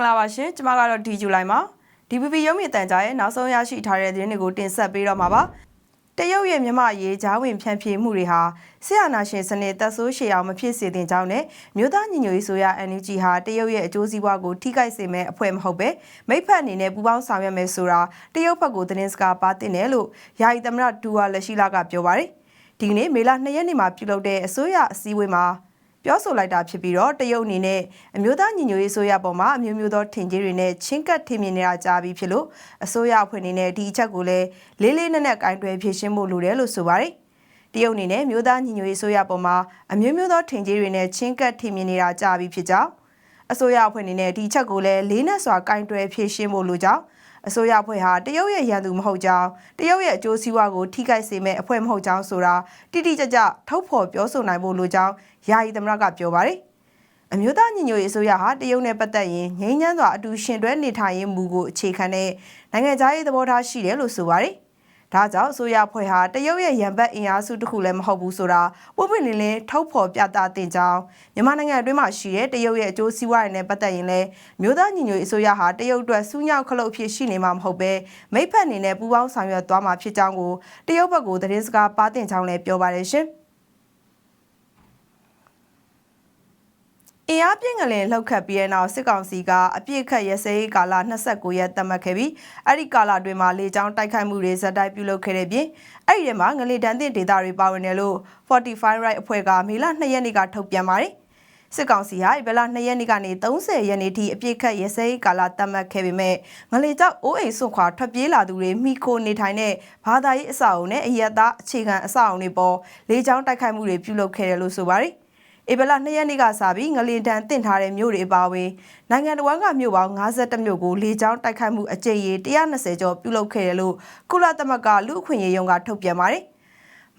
င်္ဂလာပါရှင်ကျမကတော့ဒီဇူလိုင်မှာ DPP ရုံးမြင့်တန်ကြားရဲ့နောက်ဆုံးရရှိထားတဲ့သတင်းတွေကိုတင်ဆက်ပေးတော့မှာပါတရုတ်ရဲ့မြမအရေးဂျားဝင်ဖြန့်ဖြေမှုတွေဟာဆရာနာရှင်စနစ်တပ်ဆိုးရှေအောင်မဖြစ်စေသင့်ကြောင်းနဲ့မြို့သားညီညွတ်ရေးဆိုရ NUG ဟာတရုတ်ရဲ့အကျိုးစီးပွားကိုထိခိုက်စေမဲ့အဖွဲ့မဟုတ်ပဲမိဖက်အနေနဲ့ပူးပေါင်းဆောင်ရွက်မယ်ဆိုတာတရုတ်ဘက်ကိုသတင်းစကားပါတင်တယ်လို့ယာယီသမရဒူဝါလက်ရှိလာကပြောပါတယ်ဒီကနေ့မေလ2ရက်နေ့မှာပြုလုပ်တဲ့အစိုးရအစည်းအဝေးမှာ ပြောဆိုလိုက်တာဖြစ်ပြီးတော့တရုတ်အနေနဲ့အမျိုးသားညီညွတ်ရေးဆိုရပေါ်မှာအမျိုးမျိုးသောထင်ကြီးတွေနဲ့ချင်းကပ်ထင်မြင်နေတာကြားပြီးဖြစ်လို့အစိုးရအဖွဲ့အနေနဲ့ဒီအချက်ကိုလည်းလေးလေးနက်နက်ကင်တွယ်ဖြေရှင်းဖို့လိုတယ်လို့ဆိုပါတယ်တရုတ်အနေနဲ့မျိုးသားညီညွတ်ရေးဆိုရပေါ်မှာအမျိုးမျိုးသောထင်ကြီးတွေနဲ့ချင်းကပ်ထင်မြင်နေတာကြားပြီးဖြစ်ကြောင်းအစိုးရအဖွဲ့အနေနဲ့ဒီချက်ကိုလည်းလေးနက်စွာကင်တွယ်ဖြေရှင်းဖို့လိုကြောင်း အစိုးရအဖွဲ့ဟာတရုတ်ရဲ့ရန်သူမဟုတ်ကြောင်းတရုတ်ရဲ့အကျိုးစီးပွားကိုထိခိုက်စေမဲ့အဖွဲ့မဟုတ်ကြောင်းဆိုတာတိတိကျကျထုတ်ဖော်ပြောဆိုနိုင်ဖို့လိုကြောင်းယာယီသမရကပြောပါတယ်အမျိုးသားညီညွတ်ရေးအစိုးရဟာတရုတ်နဲ့ပတ်သက်ရင်ငြိမ်းချမ်းစွာအတူရှင်တွဲနေထိုင်ရေးမူကိုအခြေခံတဲ့နိုင်ငံခြားရေးသဘောထားရှိတယ်လို့ဆိုပါတယ်။ ဒါကြောင့်အစိုးရဖွဲ့ဟာတရုတ်ရဲ့ရန်ဘက်အင်အားစုတစ်ခုလည်းမဟုတ်ဘူးဆိုတာပွင့်ပွင့်လင်းလင်းထုတ်ဖော်ပြသတင်ကြောင်းမြန်မာနိုင်ငံအတွင်းမှာရှိတဲ့တရုတ်ရဲ့အကျိုးစီးပွားရေးနဲ့ပတ်သက်ရင်လည်းမြို့သားညီညွတ်ရေးအစိုးရဟာတရုတ်အတွက်စူးညောက်ခလုတ်အဖြစ်ရှိနေမှာမဟုတ်ပဲမိဖက်အနေနဲ့ပူးပေါင်းဆောင်ရွက်သွားမှာဖြစ်ကြောင်းကိုတရုတ်ဘက်ကသတင်းစကားပါတင်ကြောင်းလည်းပြောပါတယ်ရှင်။ အင်အားပြင်းကလေးလှုပ်ခတ်ပြီးတဲ့နောက်စစ်ကောင်စီကအပြစ်ခတ်ရစဲကာလ29ရက်သတ်မှတ်ခဲ့ပြီးအဲ့ဒီကာလအတွင်းမှာလေကြောင်းတိုက်ခိုက်မှုတွေဇက်တိုက်ပြုလုပ်ခဲ့တဲ့ပြင်အဲ့ဒီထဲမှာငလေတန်းတဲ့ဒေတာတွေပါဝင်တယ်လို့45 right အဖွဲ့ကမေလ2ရက်နေ့ကထုတ်ပြန်ပါတယ်စစ်ကောင်စီဟာဘယ်လ2ရက်နေ့ကနေ30ရက်နေ့ထိအပြစ်ခတ်ရစဲကာလသတ်မှတ်ခဲ့ပေမဲ့ငလေကြောက်အိုးအိမ်ဆွခွာထွက်ပြေးလာသူတွေမိခိုနေထိုင်တဲ့ဘာသာရေးအဆောက်အုံနဲ့အရက်သားအခြေခံအဆောက်အုံတွေပေါ်လေကြောင်းတိုက်ခိုက်မှုတွေပြုလုပ်ခဲ့တယ်လို့ဆိုပါတယ် ဧပြီလ2ရက်နေ့ကစပြီးငလင်တန်တင့်ထားတဲ့မြို့တွေအပါအဝင်နိုင်ငံတော်ကမြို့ပေါင်း52မြို့ကိုလေကြောင်းတိုက်ခိုက်မှုအကြိမ်ရေ120ကျော်ပြုလုပ်ခဲ့တယ်လို့ကုလသမဂ္ဂလူ့အခွင့်အရေးရုံးကထုတ်ပြန်ပါတယ်။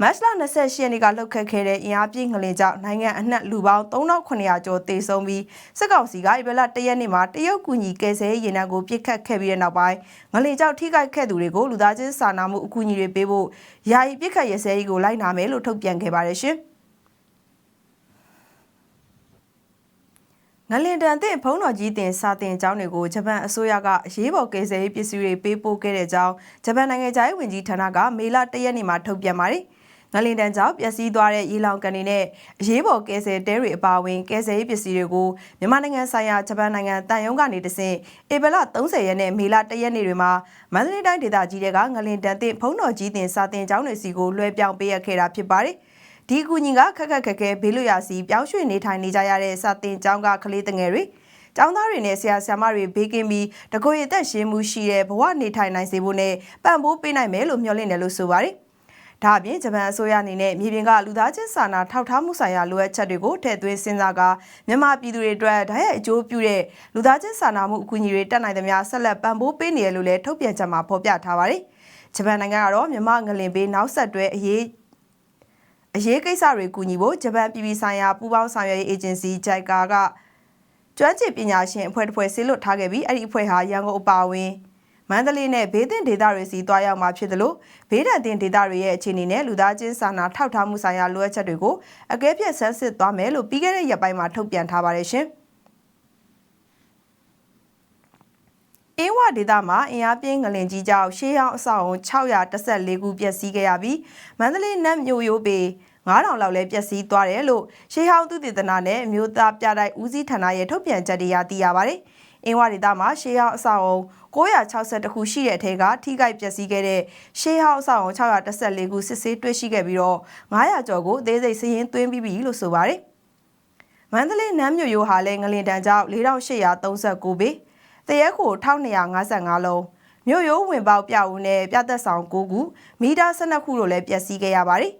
မတ်လ28ရက်နေ့ကလှုပ်ခတ်ခဲ့တဲ့အင်အားပြင်းငလင်ကြောင့်နိုင်ငံအနှံ့လူပေါင်း3900ကျော်သေဆုံးပြီးစစ်ကောင်စီကဧပြီလ1ရက်နေ့မှာတရုတ်ကူညီကယ်ဆယ်ရေးရင်နှံကိုပြစ်ခတ်ခဲ့ပြီးတဲ့နောက်ပိုင်းငလင်ကြောင့်ထိခိုက်ခဲ့သူတွေကိုလူသားချင်းစာနာမှုအကူအညီတွေပေးဖို့ယာယီပြစ်ခတ်ရစဲရေးကိုလိုက်နာမယ်လို့ထုတ်ပြန်ခဲ့ပါတယ်ရှင်။ ငလင်တန်တဲ့ဘုံတော်ကြီးတင်စာတင်ကျောင်းတွေကိုဂျပန်အစိုးရကအရေးပေါ်ကယ်ဆယ်ရေးပစ္စည်းတွေပေးပို့ခဲ့တဲ့ကြောင်းဂျပန်နိုင်ငံသားရေးဝန်ကြီးဌာနကမေလ၁ရက်နေ့မှာထုတ်ပြန်ပါတယ်။ငလင်တန်ကြောင့်ပျက်စီးသွားတဲ့ရေလောင်ကန်တွေနဲ့အရေးပေါ်ကယ်ဆယ်တဲတွေအပါအဝင်ကယ်ဆယ်ရေးပစ္စည်းတွေကိုမြန်မာနိုင်ငံဆိုင်ရာဂျပန်နိုင်ငံတန်ယုံကနေတဆင့်ဧပြီလ30ရက်နဲ့မေလ1ရက်နေ့တွေမှာမန္တလေးတိုင်းဒေသကြီးတွေကငလင်တန်တဲ့ဘုံတော်ကြီးတင်စာတင်ကျောင်းတွေစီကိုလွှဲပြောင်းပေးရခဲ့တာဖြစ်ပါတယ်။ ဒီအကူအညီကခက်ခက်ခက်ခဲဘေးလွတ်ရာစီပြောင်းရွှေ့နေထိုင်နေကြရတဲ့စာတင်ကျောင်းကကလေးတငယ်တွေကျောင်းသားတွေနဲ့ဆရာဆရာမတွေဘေးကင်းပြီးတကိုယ်ရသက်ရှင်မှုရှိတဲ့ဘဝနေထိုင်နိုင်စေဖို့နဲ့ပံ့ပိုးပေးနိုင်မယ်လို့မျှော်လင့်တယ်လို့ဆိုပါတယ်။ဒါအပြင်ဂျပန်အစိုးရအနေနဲ့မြေပြင်ကလူသားချင်းစာနာထောက်ထားမှုဆိုင်ရာလိုအပ်ချက်တွေကိုထည့်သွင်းစဉ်းစားကာမြန်မာပြည်သူတွေအတွက်ဓာတ်ရိုက်အကျိုးပြုတဲ့လူသားချင်းစာနာမှုအကူအညီတွေတက်နိုင်သမျှဆက်လက်ပံ့ပိုးပေးနေရလို့လည်းထုတ်ပြန်ချက်မှာဖော်ပြထားပါတယ်။ဂျပန်နိုင်ငံကတော့မြန်မာငလင်ပေးနောက်ဆက်တွဲအရေး အရေးကိစ္စတွေကူညီဖို့ဂျပန်ပြည်ပြည်ဆိုင်ရာပူးပေါင်းဆောင်ရွက်ရေးအေဂျင်စီ JICA ကကျွမ်းကျင်ပညာရှင်အဖွဲ့တစ်ဖွဲ့ဆေးလွတ်ထားခဲ့ပြီးအဲ့ဒီအဖွဲ့ဟာရန်ကုန်အပါအဝင်မန္တလေးနဲ့ဘေးသင့်ဒေသတွေစီတွားရောက်မှာဖြစ်တယ်လို့ဘေးဒဏ်တင်ဒေသတွေရဲ့အခြေအနေနဲ့လူသားချင်းစာနာထောက်ထားမှုဆိုင်ရာလိုအပ်ချက်တွေကိုအကဲဖြတ်ဆန်းစစ်သွားမယ်လို့ပြီးခဲ့တဲ့ရက်ပိုင်းမှာထုတ်ပြန်ထားပါတယ်ရှင်။ အင်းဝဒေသမှာအင်အားပြင်းငလင်ကြီးကြောင့်ရှေးဟောင်းအဆောက်အုံ614ခုပျက်စီးခဲ့ရပြီးမန္တလေးနတ်မြို့ရိုးပေ9000လောက်လည်းပျက်စီးသွားတယ်လို့ရှေးဟောင်းသူတည်တနာနဲ့အမျိုးသားပြတိုက်ဦးစီးဌာနရဲ့ထုတ်ပြန်ချက်တွေရသိရပါတယ်။အင်းဝဒေသမှာရှေးဟောင်းအဆောက်အုံ962ခုရှိတဲ့အထက်ကထိခိုက်ပျက်စီးခဲ့တဲ့ရှေးဟောင်းအဆောက်အုံ614ခုစစ်ဆေးတွေ့ရှိခဲ့ပြီးတော့900ကျော်ကိုအသေးစိတ်စည်ရင်းသွင်းပြီးပြီလို့ဆိုပါတယ်။မန္တလေးနမ်းမြို့ရိုးဟာလည်းငလင်တန်းကြောင့်4839ပေ တရဲခို1255လုံးမြို့ရိုးဝင်ပေါက်ပြဦးနဲ့ပြသက်ဆောင်9ခုမီတာ12ခုတို့လည်းပျက်စီးခဲ့ရပါတယ်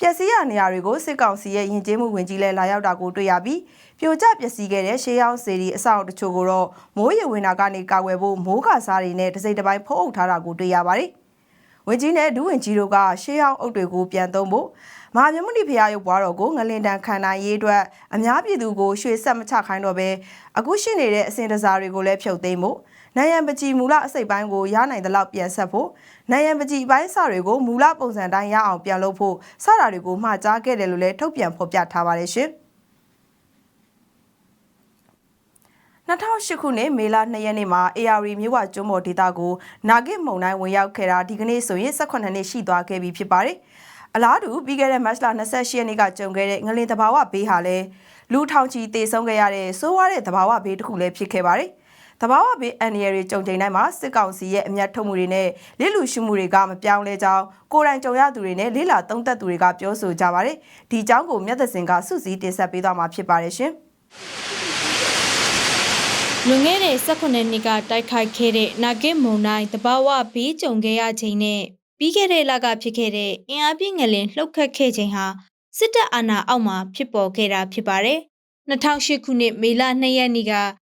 ပျက်စီးရနေရာတွေကိုစစ်ကောင်စီရဲ့ယဉ်ကျေးမှုဝင်ကြီးလဲလာရောက်တာကိုတွေ့ရပြီးပြိုကျပျက်စီးခဲ့တဲ့ရှေးရောင်းစေဒီအဆောက်အတချို့ကိုတော့မိုးရေဝင်တာကနေကာကွယ်ဖို့မိုးကစားတွေနဲ့တစိမ့်တစ်ပိုင်းဖုံးအုပ်ထားတာကိုတွေ့ရပါတယ် ဝင်ကြီးနဲ့ဒူးဝင်ကြီးတို့ကရှေးရောင်းအုပ်တွေကိုပြန်သုံးဖို့မဟာမြမုဏိဖရာရုပ်ပွားတော်ကိုငလင်တန်ခံနိုင်ရေးအတွက်အများပြည်သူကိုရွှေဆက်မချခိုင်းတော့ပဲအခုရှိနေတဲ့အစဉ်တစားတွေကိုလည်းဖြုတ်သိမ်းဖို့နိုင်ရန်ပကြီးမူလအစိတ်ပိုင်းကိုရနိုင်သလောက်ပြန်ဆက်ဖို့နိုင်ရန်ပကြီးပိုင်းစတွေကိုမူလပုံစံတိုင်းရအောင်ပြန်လုပ်ဖို့စတာတွေကိုမှာကြားခဲ့တယ်လို့လည်းထုတ်ပြန်ဖော်ပြထားပါတယ်ရှင်။ 2008ခုနှစ်မေလ2ရက်နေ့မှာ AR မြို့ဝကျွန်းပေါ်ဒေသကိုနာဂစ်မုံတိုင်းဝင်ရောက်ခဲ့တာဒီကနေ့ဆိုရင်18နှစ်ရှိသွားခဲ့ပြီဖြစ်ပါတယ်။အလားတူပြီးခဲ့တဲ့မတ်လ28ရက်နေ့ကကြုံခဲ့တဲ့ငလင်တဘာဝဘေးဟာလည်းလူထောင်ချီတေဆုံးခဲ့ရတဲ့စိုးဝါးတဲ့တဘာဝဘေးတစ်ခုလည်းဖြစ်ခဲ့ပါတယ်။တဘာဝဘေးအန်ရီရီကြုံချိန်တိုင်းမှာစစ်ကောင်စီရဲ့အမျက်ထုတ်မှုတွေနဲ့လိလူရှုမှုတွေကမပြောင်းလဲကြောင်းကိုယ်တိုင်ကြုံရသူတွေနဲ့လေးလာသုံးသက်သူတွေကပြောဆိုကြပါတယ်။ဒီအကြောင်းကိုမြတ်သစင်ကစုစည်းတင်ဆက်ပေးသွားမှာဖြစ်ပါတယ်ရှင်။ လွန်ခဲ့တဲ့18နှစ်ကတိုက်ခိုက်ခဲ့တဲ့နာဂစ်မုံတိုင်းတဘာဝဘေးကြုံခဲ့ရချိန်နဲ့ပြီးခဲ့တဲ့လကဖြစ်ခဲ့တဲ့အင်အားပြင်းငလင်လှုပ်ခတ်ခဲ့ချိန်ဟာစစ်တပ်အာဏာအောက်မှာဖြစ်ပေါ်ခဲ့တာဖြစ်ပါတယ်။2008ခုနှစ်မေလ2ရက်နေ့က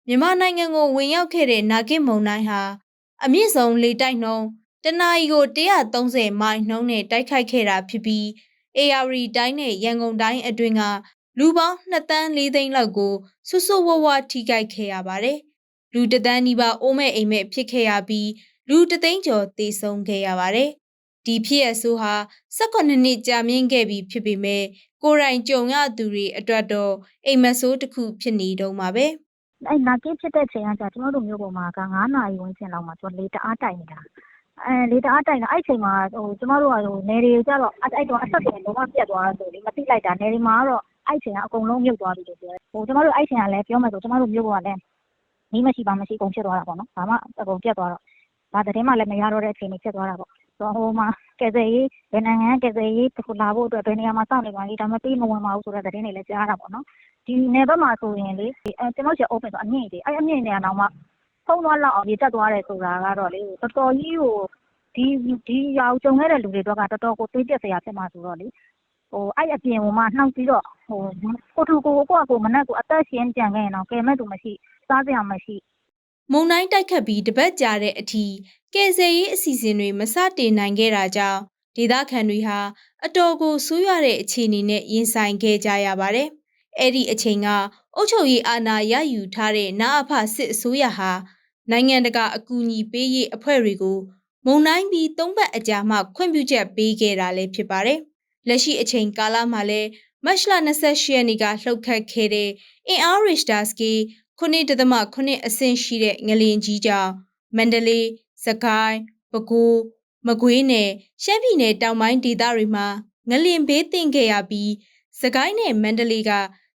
မြန်မာနိုင်ငံကိုဝင်ရောက်ခဲ့တဲ့နာဂစ်မုံတိုင်းဟာအမြင့်ဆုံးလေတိုက်နှုန်းတနအီကို130မိုင်နှုန်းနဲ့တိုက်ခိုက်ခဲ့တာဖြစ်ပြီး AR တိုင်းနဲ့ရန်ကုန်တိုင်းအတွင်းက လူပေါင်း2တန်း4သိန်းလောက်ကိုဆွဆွဝဝထိခိုက်ခဲ့ရပါတယ်။လူတသန်းနီးပါးအိုးမဲ့အိမ်မဲ့ဖြစ်ခဲ့ရပြီးလူတသိန်းကျော်သေဆုံးခဲ့ရပါတယ်။ဒီဖြစ်ရဆိုးဟာ18နှစ်ကြာမြင့်ခဲ့ပြီဖြစ်ပေမဲ့ကိုယ်တိုင်ကြုံရသူတွေအတွက်တော့အိမ်မက်ဆိုးတစ်ခုဖြစ်နေတော့မှာပဲ။အဲ့နာကင်းဖြစ်တဲ့ချိန်ကကြာကျွန်တော်တို့မျိုးပေါ်မှာက9နာရီဝန်းကျင်လောက်မှာကျွန်တော်လေတအားတိုက်နေတာအဲလေတအားတိုက်နေအဲ့ချိန်မှာဟိုကျွန်တော်တို့ကဟိုနေတွေကြတော့အဲ့အဲ့တော့အဆက်တွေလုံးဝပြတ်သွားဆိုလေမသိလိုက်တာနေတွေမှာကတော့ အဲ့ချိန်ကအကုန်လုံးမြုပ်သွားပြီလို့ပြောတယ်ဟိုကျွန်တော်တို့အဲ့ချိန်ကလည်းပြောမယ်ဆိုကျွန်တော်တို့မျိုးပေါ်ကလည်းမီးမရှိပါမရှိကုန်ဖြစ်သွားတာပေါ့နော်ဘာမှအကုန်ပြတ်သွားတော့ဘာတဲ့မှလည်းမရတော့တဲ့အချိန်တွေဖြစ်သွားတာပေါ့ဆိုတော့ဟိုမှာကယ်ဆယ်ရေးဘယ်နိုင်ငံကယ်ဆယ်ရေးတစ်ခုလာဖို့အတွက်ဘယ်နေရာမှာစောင့်နေပါလိမ့်ဒါမှမပြီးမဝင်ပါဘူးဆိုတဲ့သတင်းတွေလည်းကြားရတာပေါ့နော်ဒီနယ်ဘက်မှာဆိုရင်လေအဲကျွန်တော်ကျ open ဆိုအမြင့်ကြီးအဲ့အမြင့်နေရာတော့မှဖုံးသွားလောက်အောင်ပြတက်သွားတယ်ဆိုတာကတော့လေတော်တော်ကြီးကိုဒီဒီရောက်ကြုံခဲ့တဲ့လူတွေတော့ကတော်တော်ကိုသိပြက်စရာဖြစ်မှာဆိုတော့လေဟိုအဲ့အပြင်ဟိုမှနှောက်ပြီးတော့ ဟိုကိုထူကိုကိုကကိုမနဲ့ကိုအသက်ရှင်ကြံခဲ့ရင်တော့ကဲမဲ့သူမရှိစားစရာမရှိမုံတိုင်းတိုက်ခတ်ပြီးတပတ်ကြာတဲ့အထိကယ်ဆယ်ရေးအစီအစဉ်တွေမစတင်နိုင်ခဲ့တာကြောင့်ဒေသခံတွေဟာအတော်ကိုဆိုးရွားတဲ့အခြေအနေနဲ့ရင်ဆိုင်ခဲ့ကြရပါတယ်။အဲ့ဒီအချိန်ကအုတ်ချုပ်ရေးအာဏာရယူထားတဲ့နာအဖစစ်အစိုးရဟာနိုင်ငံတကာအကူအညီပေးရေးအဖွဲ့တွေကိုမုံတိုင်းပြီးသုံးပတ်အကြာမှခွင့်ပြုချက်ပေးခဲ့တာလည်းဖြစ်ပါတယ်။လက်ရှိအချိန်ကာလမှာလည်း မတ်လ28ရက်နေ့ကလှုပ်ခတ်ခဲ့တဲ့အင်အားရစ်တာစကီ9.9အဆင့်ရှိတဲ့ငလင်ကြီးကြောင့်မန္တလေး၊စကိုင်း၊ပဲခူး၊မကွေးနယ်ရှမ်းပြည်နယ်တောင်ပိုင်းဒေသတွေမှာငလင်ဘေးသင့်ခဲ့ရပြီးစကိုင်းနဲ့မန္တလေးက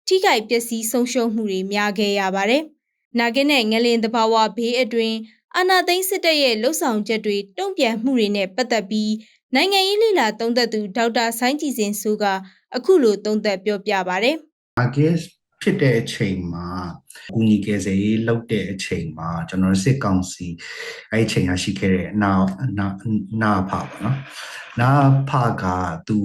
ထိခိုက်ပျက်စီးဆုံးရှုံးမှုတွေများခဲ့ရပါတယ်။နာဂင်းနဲ့ငလင်တဘာဝဘေးအတွင်းအာနာသိန်းစစ်တပ်ရဲ့လှုပ်ဆောင်ချက်တွေတုံ့ပြန်မှုတွေနဲ့ပတ်သက်ပြီး နိုင်ငံရေးလိလာသုံးသက်သူဒေါက်တာဆိုင်းကြည်စင်စိုးကအခုလိုသုံးသက်ပြောပြပါဗျ။ Against ဖြစ်တဲ့အချိန်မှာကုညီကယ်ဆယ်ရေးလုပ်တဲ့အချိန်မှာကျွန်တော်စစ်ကောင်စီအဲ့အချိန်ကရှိခဲ့တဲ့နာနာနာဖာပေါ့နော်နာဖာကသူ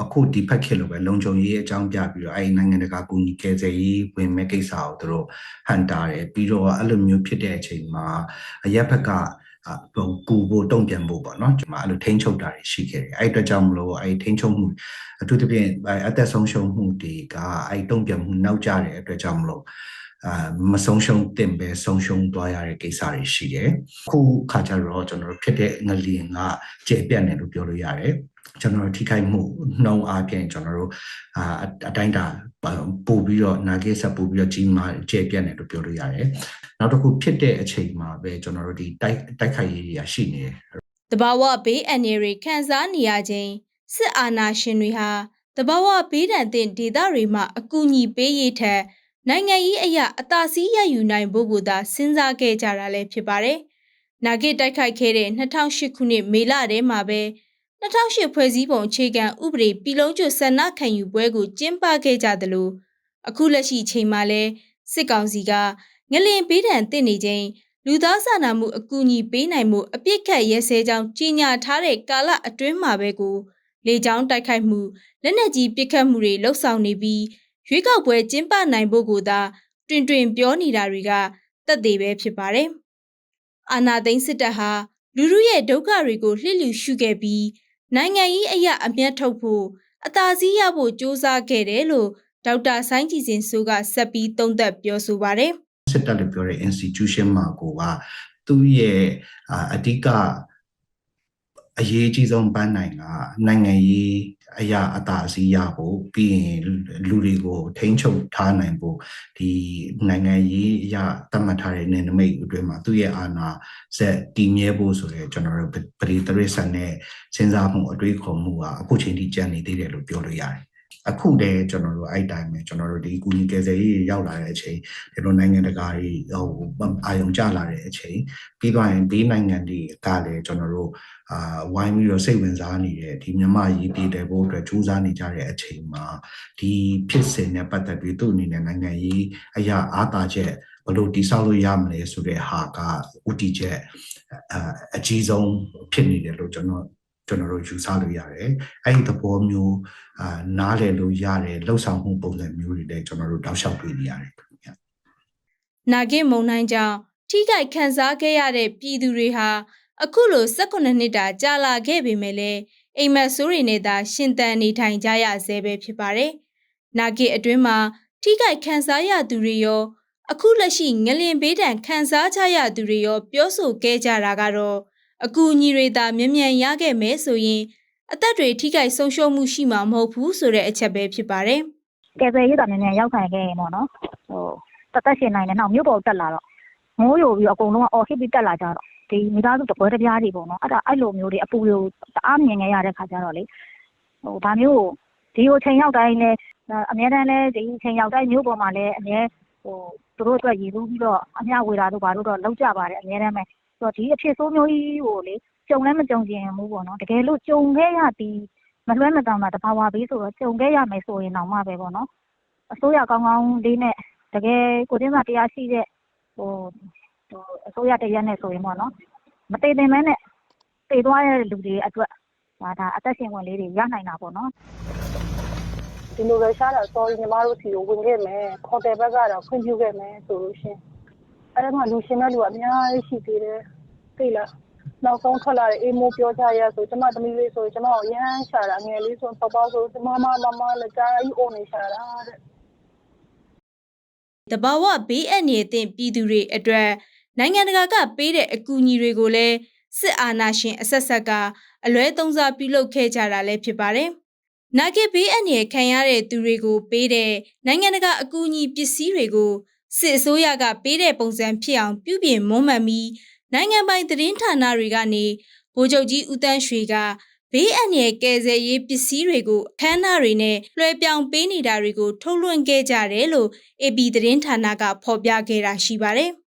အခုဒီဖက်ခေတ်လိုပဲလုံခြုံရေးအကြောင်းပြပြီးတော့အဲ့နိုင်ငံတကာကုညီကယ်ဆယ်ရေးဝင်မဲ့ကိစ္စကိုသူတို့ဟန်တာတယ်ပြီးတော့အဲ့လိုမျိုးဖြစ်တဲ့အချိန်မှာအရက်ဘက်က ဟိုကူဖို့တုံ့ပြန်ဖို့ပေါ့နော်ကျွန်မအဲ့လိုထိန်းချုပ်တာတွေရှိခဲ့တယ်အဲ့အတွက်ကြောင့်မလို့အဲ့ထိန်းချုပ်မှုအထူးသဖြင့်အသက်ဆုံးရှုံးမှုတွေကအဲ့တုံ့ပြန်မှုနောက်ကျတဲ့အတွက်ကြောင့်မလို့အာ မဆုံးရှုံးတင်ပဲဆုံးရှုံးသွားရတဲ့ကိစ္စတွေရှိတယ်။ခုခါကျတော့ကျွန်တော်တို့ဖြစ်တဲ့ငလျင်ကကျေပြတ်တယ်လို့ပြောလို့ရတယ်။ကျွန်တော်တို့ထိခိုက်မှုနှုံအားဖြင့်ကျွန်တော်တို့အာအတိုင်းတာပို့ပြီးတော့နာဂိဆက်ပို့ပြီးတော့ကြီးမားကျေပြတ်တယ်လို့ပြောလို့ရတယ်။နောက်တစ်ခုဖြစ်တဲ့အချိန်မှာပဲကျွန်တော်တို့ဒီတိုက်တိုက်ခိုက်ရေးတွေရှိနေတယ်တဘာဝဘေးအန္တရာယ်တွေခံစားနေရခြင်းစစ်အာဏာရှင်တွေဟာတဘာဝဘေးဒဏ်သင့်ဒေသတွေမှာအကူအညီပေးရေးထက် နိုင်ငံရေးအရာအသာစီးရယူနိုင်ဖို့ကိုသာစဉ်းစားခဲ့ကြတာလည်းဖြစ်ပါတယ်။နာဂစ်တိုက်ခိုက်ခဲ့တဲ့2008ခုနှစ်မေလထဲမှာပဲ2008ဖွဲ့စည်းပုံအခြေခံဥပဒေပြည်လုံးကျွတ်ဆန္ဒခံယူပွဲကိုကျင်းပခဲ့ကြသလိုအခုလက်ရှိချိန်မှာလဲစစ်ကောင်စီကငလင်ဘေးဒဏ်သင့်နေခြင်းလူသားစာနာမှုအကူအညီပေးနိုင်မှုအပြစ်ခတ်ရဲစဲကြောင်းကြီးညာထားတဲ့ကာလအတွင်းမှာပဲကိုလေကြောင်းတိုက်ခိုက်မှုလက်နက်ကြီးပစ်ခတ်မှုတွေလှုပ်ဆောင်နေပြီး ရွေးကောက်ပွဲကျင်းပနိုင်ဖို့ကိုသာတွင်တွင်ပြောနေတာတွေကတက်သေးပဲဖြစ်ပါတယ်။အာနာသိန်းစစ်တပ်ဟာလူလူရဲ့ဒုက္ခတွေကိုလှစ်လျူရှုခဲ့ပြီးနိုင်ငံရေးအရာအမျက်ထုတ်ဖို့အသာစီးရဖို့စ조사ခဲ့တယ်လို့ဒေါက်တာဆိုင်းကြည်စင်စိုးကဆက်ပြီးသုံးသပ်ပြောဆိုပါတယ်။စစ်တပ်လို့ပြောတဲ့ institution မှာကိုကသူ့ရဲ့အဓိကအရေးအကြီးဆုံးပန်းနိုင်ကနိုင်ငံရေး အရာအတာအစီရဖို့ပြီးရင်လူတွေကိုထိန်းချုပ်ထားနိုင်ဖို့ဒီနိုင်ငံရေးအရာသတ်မှတ်ထားတဲ့နယ်နိမိတ်အတွင်းမှာသူ့ရဲ့အာဏာစက်တည်မြဲဖို့ဆိုရဲကျွန်တော်တို့ပရိသရိษံနဲ့စဉ်းစားမှုအတွေးခေါ်မှုကအခုချိန်ထိကြံနေသေးတယ်လို့ပြောလို့ရတယ်အခုတည်းကျွန်တော်တို့အဲ့တိုင်းပဲကျွန်တော်တို့ဒီကုညီကယ်ဆယ်ရေးရောက်လာတဲ့အချိန်ဒီလိုနိုင်ငံတကာတွေဟိုအာယုံကျလာတဲ့အချိန်ပြီးတော့ရင်ဒီနိုင်ငံတွေကလည်းကျွန်တော်တို့ အာဝိုင်းပြီးတော့စိတ်ဝင်စားနေတဲ့ဒီမြမရေးပြည်တယ်ဖို့အတွက်ကြိုးစားနေကြတဲ့အချိန်မှာဒီဖြစ်စဉ်နဲ့ပတ်သက်ပြီးသူ့အနေနဲ့နိုင်ငံရေးအရာအားတာချက်ဘယ်လိုတိဆောက်လို့ရမလဲဆိုတဲ့ဟာကဥတီချက်အအကြီးဆုံးဖြစ်နေတယ်လို့ကျွန်တော်ကျွန်တော်တို့ယူဆလို့ရတယ်အဲ့ဒီသဘောမျိုးအာနားလည်လို့ရတယ်လှုပ်ဆောင်မှုပုံစံမျိုးတွေလည်းကျွန်တော်တို့တောက်လျှောက်တွေ့နေရတယ်ခင်ဗျနာဂစ်မုံနိုင်ကြောင့်ထိခိုက်ခံစားခဲ့ရတဲ့ပြည်သူတွေဟာ အခုလို18နှစ်တာကြာလာခဲ့ပေမဲ့လည်းအိမ်မက်ဆိုးတွေနဲ့သာရှင်သန်နေထိုင်ကြရဆဲပဲဖြစ်ပါတယ်။နာဂစ်အတွင်းမှာထိခိုက်ခံစားရသူတွေရော အခုလက်ရှိငလင်ဘေးဒဏ်ခံစားကြရသူတွေရောပြောဆိုခဲ့ကြတာကတော့အကူအညီတွေသာမြန်မြန်ရခဲ့မယ်ဆိုရင်အသက်တွေထိခိုက်ဆုံးရှုံးမှုရှိမှာမဟုတ်ဘူးဆိုတဲ့အချက်ပဲဖြစ်ပါတယ်။ကယ်ဆယ်ရေးတာမြန်မြန်ရောက်ခံခဲ့ရင်ပေါ့နော်။ဟိုတသက်ရှင်နိုင်တယ်နောက်မြို့ပေါ်တက်လာတော့ငိုးယိုပြီးအကုန်လုံးကအော်ဟစ်ပြီးတက်လာကြတော့ ဒီမိသားစုတပွဲတစ်ပြားတွေပေါ့နော်အဲ့ဒါအဲ့လိုမျိုးတွေအပူတွေကိုတအားမြင်ခဲ့ရတဲ့ခါကျတော့လေဟိုဒါမျိုးကိုဒီကိုချိန်ရောက်တိုင်းလဲအများတန်းလဲဒီချိန်ရောက်တိုင်းမြို့ပေါ်မှာလဲအများဟိုသူတို့အတွက်ရည်သူပြီးတော့အမျှဝေတာတို့ဘာတို့တော့လောက်ကြပါတယ်အများတန်းပဲဆိုတော့ဒီအဖြစ်ဆိုးမျိုးကြီးကိုလေကြုံလဲမကြုံကျင်ဘူးပေါ့နော်တကယ်လို့ကြုံခဲ့ရပြီးမလွဲမတောင်တာတဘာဝဘေးဆိုတော့ကြုံခဲ့ရမယ်ဆိုရင်တော့မှပဲပေါ့နော်အစိုးရကောင်းကောင်းလေးနဲ့တကယ်ကိုတင်းစာတရားရှိတဲ့ဟိုဟို အစိုးရတရားနဲ့ဆိုရင်ပေါ့နော်မတည်တင်မဲနဲ့တည်သွားတဲ့လူတွေအတွက်ဒါဒါအသက်ရှင်ဝင်လေးတွေရနိုင်တာပေါ့နော်ဒီလိုပဲရှားတာ sorry ညီမတို့စီကိုဝင်ခဲ့မယ်ခေါ်တယ်ဘက်ကတော့ခွင့်ပြုခဲ့မယ်ဆိုလို့ရှရင်အဲ့ဒါမှလူရှင်တဲ့လူကအများကြီးရှိသေးတယ်သိလားနောက်ဆုံးထွက်လာတဲ့အေးမိုးပြောကြရဆိုကျမသမီးလေးဆိုကျမကိုရမ်းရှာတာငယ်လေးဆိုပပဆိုကျမမမမလည်းကြားကြီးအိုနေရှာတာတဲ့တဘာဝဘေးအန္တရာယ်သင့်ပြည်သူတွေအတွက် နိုင်ငံတကာကပေးတဲ့အကူအညီတွေကိုလည်းစစ်အာဏာရှင်အဆက်ဆက်ကအလွဲသုံးစားပြုလုပ်ခဲ့ကြတာလည်းဖြစ်ပါတယ်။နာဂစ်ဘေးအန္တရာယ်ခံရတဲ့သူတွေကိုပေးတဲ့နိုင်ငံတကာအကူအညီပစ္စည်းတွေကိုစစ်အစိုးရကပေးတဲ့ပုံစံဖြစ်အောင်ပြုပြင်မွမ်းမံပြီးနိုင်ငံပိုင်သတင်းဌာနတွေကနေဗိုလ်ချုပ်ကြီးဦးတန်းရွှေကဘေးအန္တရာယ်ကယ်ဆယ်ရေးပစ္စည်းတွေကိုအခမ်းအနားတွေနဲ့လွှဲပြောင်းပေးနေတာတွေကိုထုတ်လွှင့်ခဲ့ကြတယ်လို့ AP သတင်းဌာနကဖော်ပြခဲ့တာရှိပါတယ်။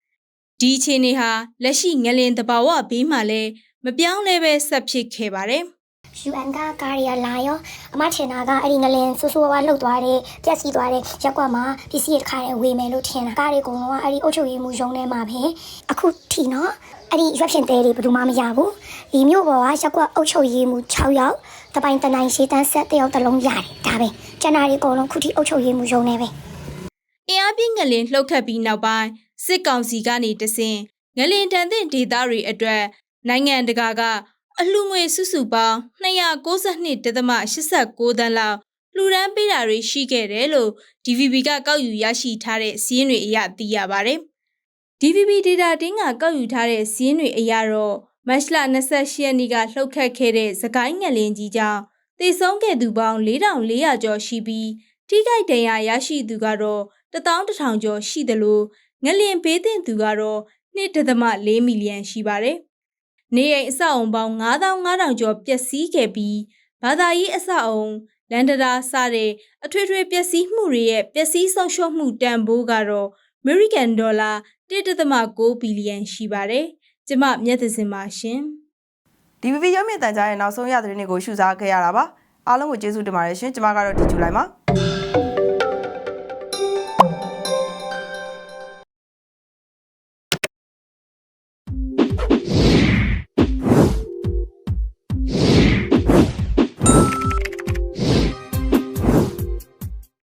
ဒီအခြေအနေဟာလက်ရှိငလင်တဘာဝဘေးမှာလည်းမပြောင်းလဲပဲဆက်ဖြစ်ခဲ့ပါတယ်။ UN ကကားရီယာလာရောအမထင်တာကအဲ့ဒီငလင်ဆူဆူဝါးဝါလှုပ်သွားတယ်ပြက်စီးသွားတယ်ရက်ကွက်မှာပစ္စည်းတစ်ခါတည်းဝေမယ်လို့ထင်တာကားတွေအကုန်လုံးကအဲ့ဒီအုတ်ချုပ်ရည်မှုရုံထဲမှာပဲအခုထီနော်အဲ့ဒီရွက်ဖြင့်တဲတွေဘယ်သူမှမရဘူးဒီမြို့ပေါ်ကရက်ကွက်အုတ်ချုပ်ရည်မှု6ယောက်တပိုင်တနိုင်ရှေးတန်းဆက်တယောက်တစ်လုံးရတယ်ဒါပဲကျန်တာတွေအကုန်လုံးခုထိအုတ်ချုပ်ရည်မှုရုံထဲပဲအင်အားပြင်းငလင်လှုပ်ခတ်ပြီးနောက်ပိုင်း စစ်ကောင်စီကနေတဆင်ငလင်တန်တဲ့ဒေသတွေအတွက်နိုင်ငံတကာကအလှူငွေစုစုပေါင်း292.89တန်းလောက်လှူဒန်းပေးတာတွေရှိခဲ့တယ်လို့ DVB ကကောက်ယူရရှိထားတဲ့စီးရင်တွေအရသိရပါတယ်။ DVB data တင်းကကောက်ယူထားတဲ့စီးရင်တွေအရတော့မတ်လ28ရက်နေ့ကလှုပ်ခတ်ခဲ့တဲ့သခိုင်းငလင်ကြီးကြောင့်သေဆုံးခဲ့သူပေါင်း4400ကျော်ရှိပြီးထိခိုက်ဒဏ်ရာရရှိသူကတော့11000ကျော်ရှိသလို ငလင်ဘေးသင့်သူကတော့1.4မီလီယံရှိပါတယ်။နေအိမ်အဆောက်အုံပေါင်း9500ကျော်ပျက်စီးခဲ့ပြီးဘာသာရေးအဆောက်အုံလန်ဒရာစတဲ့အထွေထွေပျက်စီးမှုတွေရဲ့ပျက်စီးဆုံးရှုံးမှုတန်ဖိုးကတော့ American Dollar 1.9ဘီလီယံရှိပါတယ်။ကျမမျက်သစင်ပါရှင်။ DVB ရုပ်မြင်သံကြားရဲ့နောက်ဆုံးရသတင်းတွေကိုရှုစားခဲ့ရတာပါအားလုံးကိုကျေးဇူးတင်ပါတယ်ရှင်ကျွန်မကတော့ဒီဇူလိုင်ပါ